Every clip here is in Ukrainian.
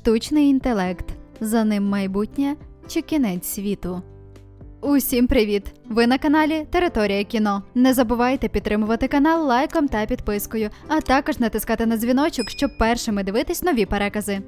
Штучний інтелект. За ним майбутнє чи кінець світу. Усім привіт! Ви на каналі Територія кіно. Не забувайте підтримувати канал лайком та підпискою, а також натискати на дзвіночок, щоб першими дивитись нові перекази.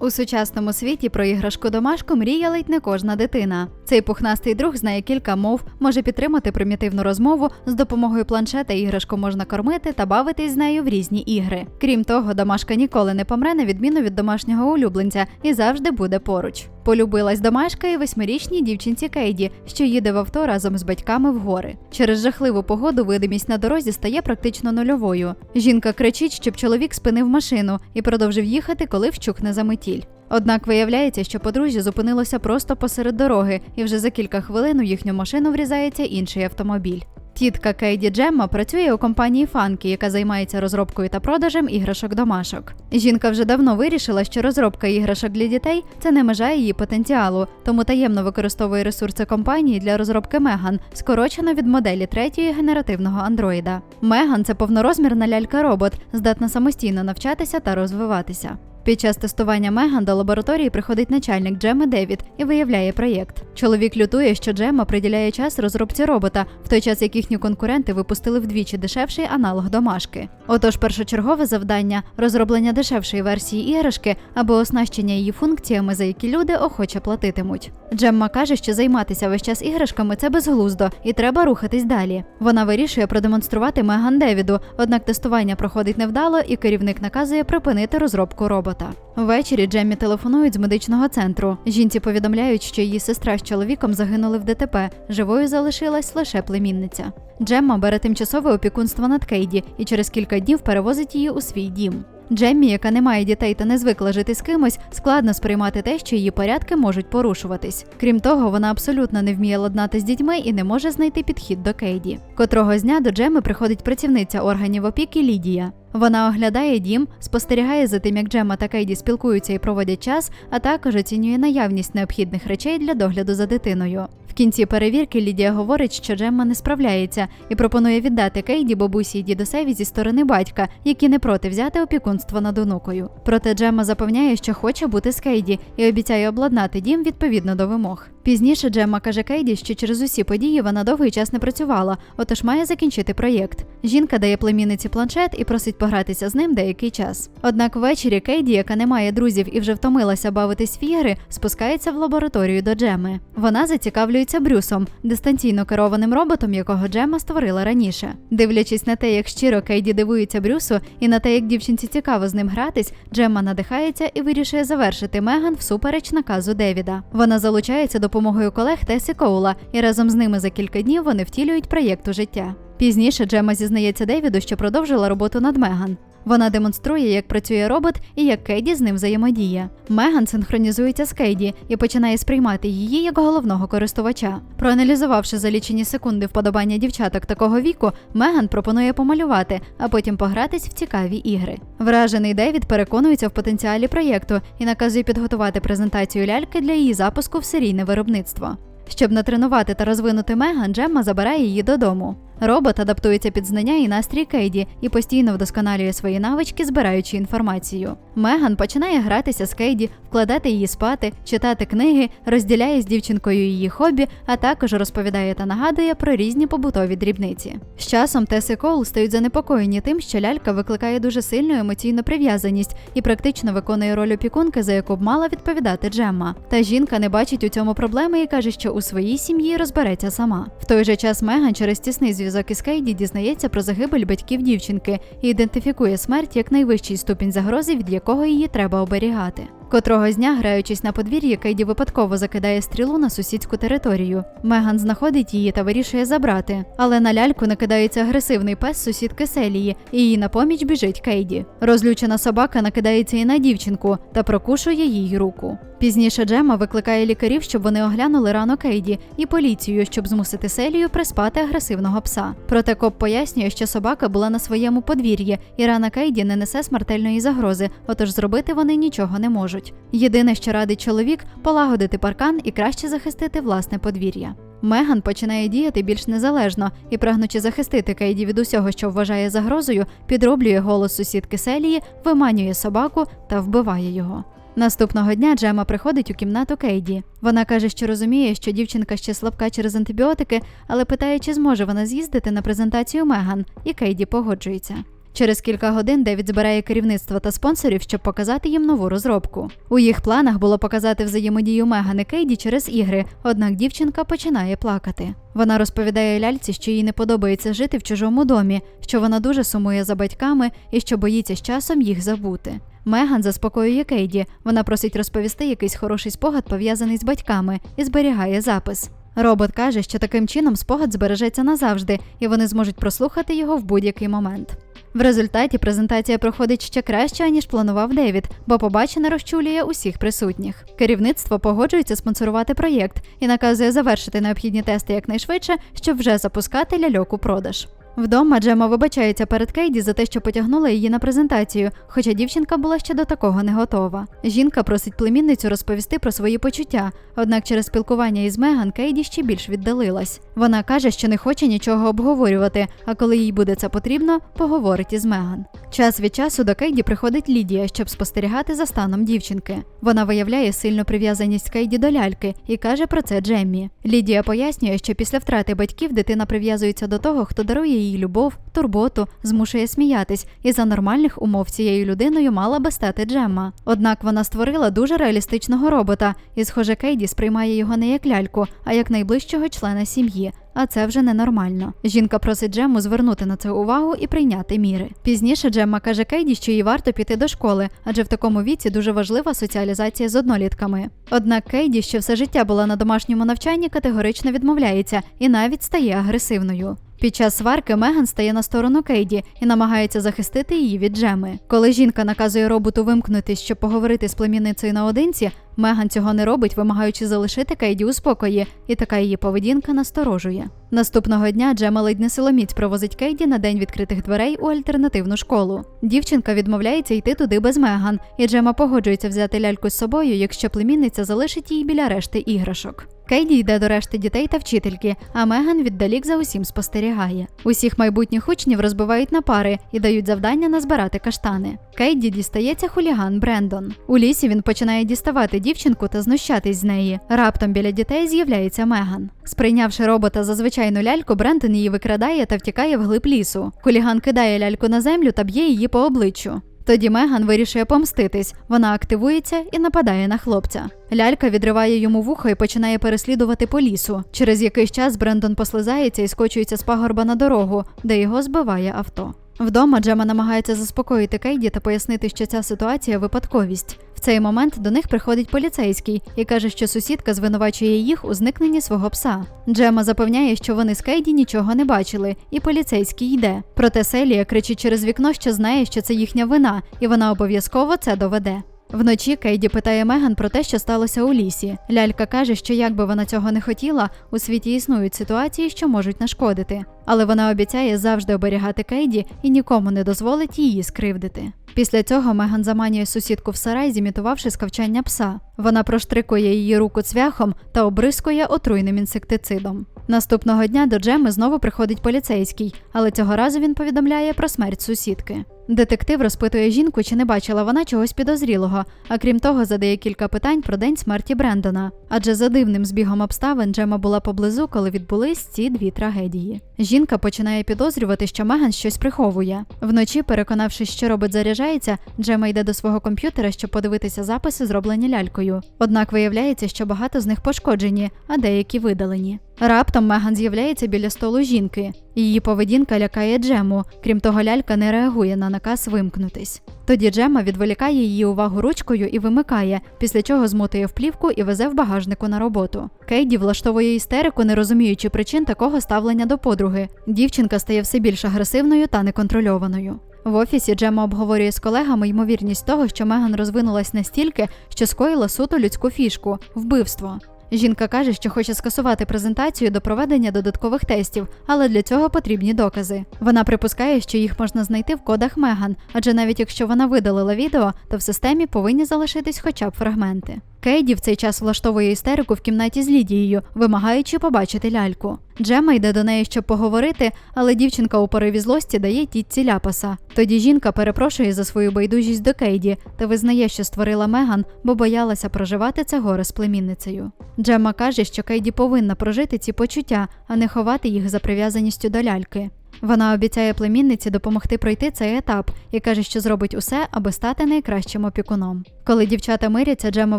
У сучасному світі про іграшку домашку мріє ледь не кожна дитина. Цей пухнастий друг знає кілька мов, може підтримати примітивну розмову. З допомогою планшета іграшку можна кормити та бавитись з нею в різні ігри. Крім того, домашка ніколи не помре на відміну від домашнього улюбленця і завжди буде поруч. Полюбилась домашка і восьмирічній дівчинці Кейді, що їде в авто разом з батьками в гори. Через жахливу погоду видимість на дорозі стає практично нульовою. Жінка кричить, щоб чоловік спинив машину і продовжив їхати, коли вщухне заметіль. Однак виявляється, що подружжя зупинилося просто посеред дороги, і вже за кілька хвилин у їхню машину врізається інший автомобіль. Тітка Кейді Джемма працює у компанії Фанкі, яка займається розробкою та продажем іграшок домашок. Жінка вже давно вирішила, що розробка іграшок для дітей це не межа її потенціалу, тому таємно використовує ресурси компанії для розробки Меган, скорочено від моделі третьої генеративного андроїда. Меган це повнорозмірна лялька-робот, здатна самостійно навчатися та розвиватися. Під час тестування Меган до лабораторії приходить начальник Джеми Девід і виявляє проєкт. Чоловік лютує, що Джема приділяє час розробці робота, в той час як їхні конкуренти випустили вдвічі дешевший аналог домашки. Отож, першочергове завдання розроблення дешевшої версії іграшки або оснащення її функціями, за які люди охоче платитимуть. Джемма каже, що займатися весь час іграшками це безглуздо, і треба рухатись далі. Вона вирішує продемонструвати Меган Девіду, однак тестування проходить невдало, і керівник наказує припинити розробку робота. Ввечері Джеммі телефонують з медичного центру. Жінці повідомляють, що її сестра з чоловіком загинули в ДТП. Живою залишилась лише племінниця. Джемма бере тимчасове опікунство над Кейді і через кілька днів перевозить її у свій дім. Джеммі, яка не має дітей та не звикла жити з кимось, складно сприймати те, що її порядки можуть порушуватись. Крім того, вона абсолютно не вміє ладнати з дітьми і не може знайти підхід до Кейді. Котрого з дня до Джеми приходить працівниця органів опіки Лідія. Вона оглядає дім, спостерігає за тим, як Джема та Кейді спілкуються і проводять час, а також оцінює наявність необхідних речей для догляду за дитиною. В кінці перевірки Лідія говорить, що Джемма не справляється, і пропонує віддати Кейді бабусі й дідусеві зі сторони батька, які не проти взяти опікунство над онукою. Проте Джемма запевняє, що хоче бути з Кейді і обіцяє обладнати дім відповідно до вимог. Пізніше Джемма каже Кейді, що через усі події вона довгий час не працювала, отож має закінчити проєкт. Жінка дає племінниці планшет і просить погратися з ним деякий час. Однак ввечері Кейді, яка не має друзів і вже втомилася бавитись в ігри, спускається в лабораторію до Джеми. Вона зацікавлюється Брюсом, дистанційно керованим роботом, якого Джема створила раніше. Дивлячись на те, як щиро Кейді дивується Брюсу, і на те, як дівчинці цікаво з ним гратись, Джемма надихається і вирішує завершити Меган всупереч наказу Девіда. Вона залучається допомогою колег Тесі Коула, і разом з ними за кілька днів вони втілюють проєкт у життя. Пізніше Джема зізнається Девіду, що продовжила роботу над Меган. Вона демонструє, як працює робот і як Кейді з ним взаємодіє. Меган синхронізується з Кейді і починає сприймати її як головного користувача. Проаналізувавши за лічені секунди вподобання дівчаток такого віку, Меган пропонує помалювати, а потім погратись в цікаві ігри. Вражений Девід переконується в потенціалі проєкту і наказує підготувати презентацію ляльки для її запуску в серійне виробництво. Щоб натренувати та розвинути Меган, Джемма забирає її додому. Робот адаптується під знання і настрій Кейді і постійно вдосконалює свої навички, збираючи інформацію. Меган починає гратися з Кейді, вкладати її спати, читати книги, розділяє з дівчинкою її хобі, а також розповідає та нагадує про різні побутові дрібниці. З часом Тес і Коул стають занепокоєні тим, що лялька викликає дуже сильну емоційну прив'язаність і практично виконує роль опікунки, за яку б мала відповідати Джемма. Та жінка не бачить у цьому проблеми і каже, що у своїй сім'ї розбереться сама. В той же час Меган через тісний зв'язок із Кейді дізнається про загибель батьків дівчинки і ідентифікує смерть як найвищий ступінь загрози, від якого її треба оберігати. Котрого з дня, граючись на подвір'ї, Кейді випадково закидає стрілу на сусідську територію. Меган знаходить її та вирішує забрати. Але на ляльку накидається агресивний пес сусідки Селії, і їй на поміч біжить Кейді. Розлючена собака накидається і на дівчинку та прокушує їй руку. Пізніше Джема викликає лікарів, щоб вони оглянули рану Кейді, і поліцію, щоб змусити Селію приспати агресивного пса. Проте коп пояснює, що собака була на своєму подвір'ї, і рана Кейді не несе смертельної загрози, отож зробити вони нічого не можуть. Єдине, що радить чоловік, полагодити паркан і краще захистити власне подвір'я. Меган починає діяти більш незалежно і, прагнучи захистити Кейді від усього, що вважає загрозою, підроблює голос сусідки Селії, виманює собаку та вбиває його. Наступного дня Джема приходить у кімнату Кейді. Вона каже, що розуміє, що дівчинка ще слабка через антибіотики, але питає, чи зможе вона з'їздити на презентацію Меган, і Кейді погоджується. Через кілька годин Девід збирає керівництво та спонсорів, щоб показати їм нову розробку. У їх планах було показати взаємодію Меган і Кейді через ігри, однак дівчинка починає плакати. Вона розповідає ляльці, що їй не подобається жити в чужому домі, що вона дуже сумує за батьками і що боїться з часом їх забути. Меган заспокоює Кейді. Вона просить розповісти якийсь хороший спогад, пов'язаний з батьками, і зберігає запис. Робот каже, що таким чином спогад збережеться назавжди, і вони зможуть прослухати його в будь-який момент. В результаті презентація проходить ще краще, ніж планував Девід, бо побачене розчулює усіх присутніх. Керівництво погоджується спонсорувати проєкт і наказує завершити необхідні тести якнайшвидше, щоб вже запускати ляльок у продаж. Вдома Джема вибачається перед Кейді за те, що потягнула її на презентацію, хоча дівчинка була ще до такого не готова. Жінка просить племінницю розповісти про свої почуття, однак через спілкування із Меган Кейді ще більш віддалилась. Вона каже, що не хоче нічого обговорювати, а коли їй буде це потрібно, поговорить із Меган. Час від часу до Кейді приходить Лідія, щоб спостерігати за станом дівчинки. Вона виявляє сильну прив'язаність Кейді до ляльки і каже про це Джеммі. Лідія пояснює, що після втрати батьків дитина прив'язується до того, хто дарує їй любов, турботу, змушує сміятись, і за нормальних умов цією людиною мала би стати Джемма. Однак вона створила дуже реалістичного робота, і, схоже, Кейді сприймає його не як ляльку, а як найближчого члена сім'ї. А це вже ненормально. Жінка просить Джему звернути на це увагу і прийняти міри. Пізніше Джемма каже Кейді, що їй варто піти до школи, адже в такому віці дуже важлива соціалізація з однолітками. Однак Кейді, що все життя була на домашньому навчанні, категорично відмовляється і навіть стає агресивною. Під час сварки Меган стає на сторону Кейді і намагається захистити її від Джеми. Коли жінка наказує роботу вимкнутись, щоб поговорити з племінницею наодинці, Меган цього не робить, вимагаючи залишити Кейді у спокої, і така її поведінка насторожує. Наступного дня Джема ледь не силоміць провозить Кейді на день відкритих дверей у альтернативну школу. Дівчинка відмовляється йти туди без Меган, і Джема погоджується взяти ляльку з собою, якщо племінниця залишить її біля решти іграшок. Кейді йде до решти дітей та вчительки, а Меган віддалік за усім спостерігає. Усіх майбутніх учнів розбивають на пари і дають завдання назбирати каштани. Кейді дістається хуліган Брендон. У лісі він починає діставати дівчинку та знущатись з неї. Раптом біля дітей з'являється Меган. Сприйнявши робота за звичайну ляльку, Брендон її викрадає та втікає вглиб лісу. Хуліган кидає ляльку на землю та б'є її по обличчю. Тоді Меган вирішує помститись. Вона активується і нападає на хлопця. Лялька відриває йому вухо і починає переслідувати по лісу. Через якийсь час Брендон послизається і скочується з пагорба на дорогу, де його збиває авто. Вдома Джема намагається заспокоїти Кейді та пояснити, що ця ситуація випадковість. В цей момент до них приходить поліцейський і каже, що сусідка звинувачує їх у зникненні свого пса. Джема запевняє, що вони з Кейді нічого не бачили, і поліцейський йде. Проте Селія кричить через вікно, що знає, що це їхня вина, і вона обов'язково це доведе. Вночі Кейді питає Меган про те, що сталося у лісі. Лялька каже, що як би вона цього не хотіла, у світі існують ситуації, що можуть нашкодити. Але вона обіцяє завжди оберігати Кейді і нікому не дозволить її скривдити. Після цього Меган заманює сусідку в сарай, зімітувавши скавчання пса. Вона проштрикує її руку цвяхом та обрискує отруйним інсектицидом. Наступного дня до Джеми знову приходить поліцейський, але цього разу він повідомляє про смерть сусідки. Детектив розпитує жінку, чи не бачила вона чогось підозрілого, а крім того, задає кілька питань про день смерті Брендона. Адже за дивним збігом обставин Джема була поблизу, коли відбулись ці дві трагедії. Жінка починає підозрювати, що Меган щось приховує. Вночі, переконавшись, що робот заряджається, Джема йде до свого комп'ютера, щоб подивитися записи, зроблені лялькою. Однак виявляється, що багато з них пошкоджені, а деякі видалені. Раптом Меган з'являється біля столу жінки. Її поведінка лякає Джему. Крім того, лялька не реагує на наказ вимкнутись. Тоді Джема відволікає її увагу ручкою і вимикає, після чого змотує в плівку і везе в багажнику на роботу. Кейді влаштовує істерику, не розуміючи причин такого ставлення до подруги. Дівчинка стає все більш агресивною та неконтрольованою. В офісі Джема обговорює з колегами ймовірність того, що Меган розвинулась настільки, що скоїла суто людську фішку вбивство. Жінка каже, що хоче скасувати презентацію до проведення додаткових тестів, але для цього потрібні докази. Вона припускає, що їх можна знайти в кодах Меган, адже навіть якщо вона видалила відео, то в системі повинні залишитись хоча б фрагменти. Кейді в цей час влаштовує істерику в кімнаті з Лідією, вимагаючи побачити ляльку. Джема йде до неї, щоб поговорити, але дівчинка у пориві злості дає тітці ляпаса. Тоді жінка перепрошує за свою байдужість до Кейді та визнає, що створила Меган, бо боялася проживати це горе з племінницею. Джемма каже, що Кейді повинна прожити ці почуття, а не ховати їх за прив'язаністю до ляльки. Вона обіцяє племінниці допомогти пройти цей етап і каже, що зробить усе, аби стати найкращим опікуном. Коли дівчата миряться, Джема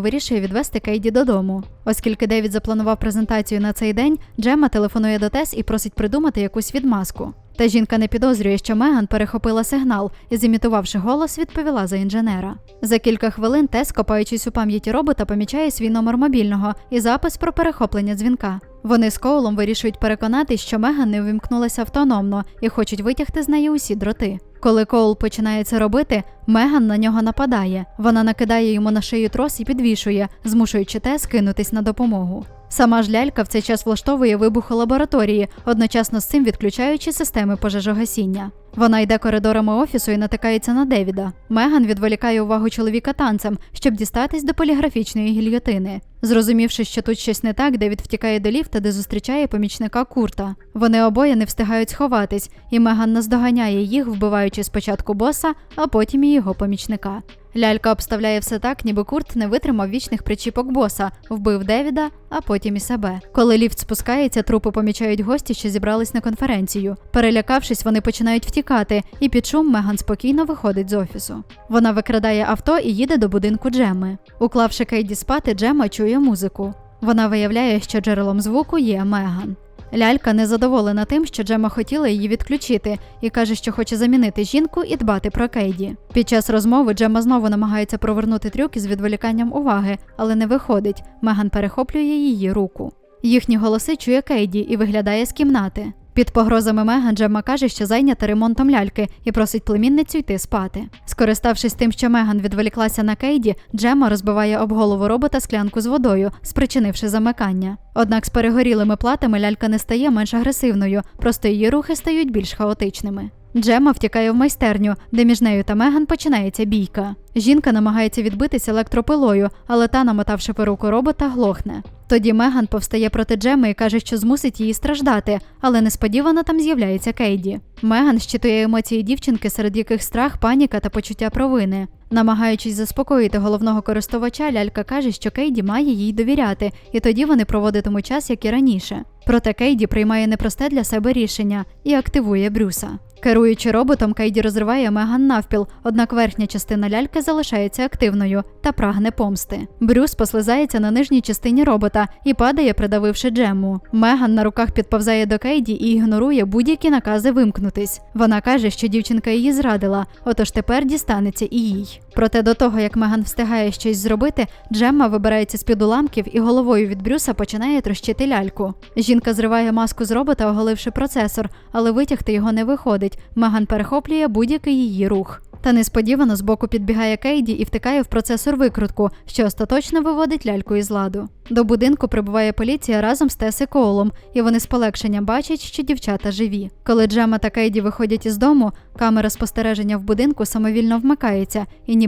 вирішує відвести Кейді додому. Оскільки Девід запланував презентацію на цей день, Джема телефонує до Тес і просить придумати якусь відмазку. Та жінка не підозрює, що Меган перехопила сигнал і, зімітувавши голос, відповіла за інженера. За кілька хвилин Тес, копаючись у пам'яті робота, помічає свій номер мобільного і запис про перехоплення дзвінка. Вони з Коулом вирішують переконатись, що Меган не увімкнулася автономно і хочуть витягти з неї усі дроти. Коли Коул починає це робити, Меган на нього нападає. Вона накидає йому на шию трос і підвішує, змушуючи Тес кинутись на допомогу. Сама ж лялька в цей час влаштовує вибух у лабораторії, одночасно з цим відключаючи системи пожежогасіння. Вона йде коридорами офісу і натикається на Девіда. Меган відволікає увагу чоловіка танцем, щоб дістатись до поліграфічної гільйотини. Зрозумівши, що тут щось не так, Девід втікає до ліфта, де зустрічає помічника Курта. Вони обоє не встигають сховатись, і Меган наздоганяє їх, вбиваючи спочатку боса, а потім і його помічника. Лялька обставляє все так, ніби Курт не витримав вічних причіпок боса, вбив Девіда, а потім і себе. Коли ліфт спускається, трупи помічають гості, що зібрались на конференцію. Перелякавшись, вони починають втікати, і під шум Меган спокійно виходить з офісу. Вона викрадає авто і їде до будинку Джеми. Уклавши Кейді спати, Джема чує музику. Вона виявляє, що джерелом звуку є Меган. Лялька незадоволена тим, що Джема хотіла її відключити, і каже, що хоче замінити жінку і дбати про Кейді. Під час розмови Джема знову намагається провернути трюк із відволіканням уваги, але не виходить. Меган перехоплює її руку. Їхні голоси чує Кейді і виглядає з кімнати. Під погрозами Меган Джемма каже, що зайнята ремонтом ляльки і просить племінницю йти спати. Скориставшись тим, що Меган відволіклася на Кейді, Джемма розбиває об голову робота склянку з водою, спричинивши замикання. Однак з перегорілими платами лялька не стає менш агресивною, просто її рухи стають більш хаотичними. Джемма втікає в майстерню, де між нею та Меган починається бійка. Жінка намагається відбитися електропилою, але та, намотавши перуку робота, глохне. Тоді Меган повстає проти Джеми і каже, що змусить її страждати, але несподівано там з'являється Кейді. Меган щитує емоції дівчинки, серед яких страх, паніка та почуття провини. Намагаючись заспокоїти головного користувача, лялька каже, що Кейді має їй довіряти, і тоді вони проводитимуть час, як і раніше. Проте Кейді приймає непросте для себе рішення і активує Брюса. Керуючи роботом, Кейді розриває Меган навпіл, однак верхня частина ляльки залишається активною та прагне помсти. Брюс послизається на нижній частині робота і падає, придавивши Джему. Меган на руках підповзає до Кейді і ігнорує будь-які накази вимкнутись. Вона каже, що дівчинка її зрадила, отож тепер дістанеться і їй. Проте до того, як Меган встигає щось зробити, Джемма вибирається з під уламків і головою від Брюса починає трощити ляльку. Жінка зриває маску з робота, оголивши процесор, але витягти його не виходить. Меган перехоплює будь-який її рух. Та несподівано збоку підбігає Кейді і втикає в процесор викрутку, що остаточно виводить ляльку із ладу. До будинку прибуває поліція разом з Тес і Коулом, і вони з полегшенням бачать, що дівчата живі. Коли Джема та Кейді виходять із дому, камера спостереження в будинку самовільно вмикається і ніби